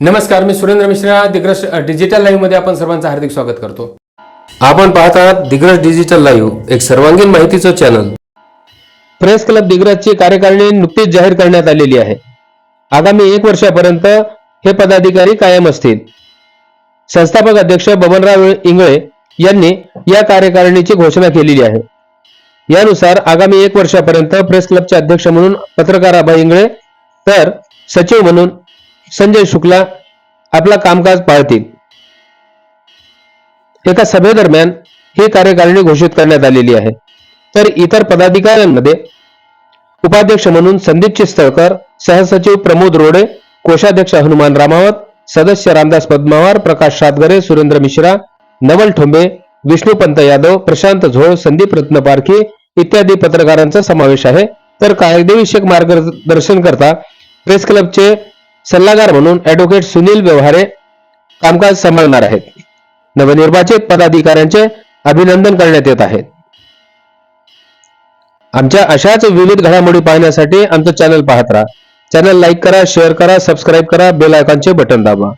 नमस्कार मी सुरेंद्र मिश्रा. दिग्रस डिजिटल लाईव्हमध्ये आपण सर्वांचं हार्दिक स्वागत करतो. आपण पाहत आहात दिग्रस डिजिटल लाईव्ह एक सर्वांगीण माहितीचं चॅनल. प्रेस क्लब दिग्रजची कार्यकारिणी नुकतीच जाहीर करण्यात आलेली आहे. आगामी एक वर्षापर्यंत हे पदाधिकारी कायम असतील. संस्थापक अध्यक्ष बबनराव इंगळे यांनी या कार्यकारिणीची घोषणा केलेली आहे. यानुसार आगामी एक वर्षापर्यंत प्रेस क्लबचे अध्यक्ष म्हणून पत्रकार आबा इंगळे तर सचिव म्हणून संजय शुक्ला आपला कामकाज पाळतील. एका सभेदरम्यान ही कार्यकारिणी घोषित करण्यात आलेली आहे. तर इतर पदाधिकाऱ्यांमध्ये उपाध्यक्ष म्हणून संदीप चिस्तळकर सहसचिव प्रमोद रोडे कोषाध्यक्ष हनुमान रामावत सदस्य रामदास पद्मावार प्रकाश सातगरे सुरेंद्र मिश्रा नवल ठोंबे विष्णुपंत यादव प्रशांत झोळ संदीप रत्न पारखी इत्यादी पत्रकारांचा समावेश आहे. तर कायदेविषयक मार्गदर्शन करता प्रेस क्लबचे सल्लागार म्हणून ऍडव्होकेट सुनील व्यवहारे कामकाज सांभाळणार आहेत. नवनिर्वाचित पदाधिकाऱ्यांचे अभिनंदन करण्यात येत आहे आमच्या अशाच विविध घडामोडी पाहण्यासाठी आमचं चॅनल पाहत राहा. चॅनल लाईक करा शेअर करा सबस्क्राईब करा बेल आयकॉनचे बटन दाबा.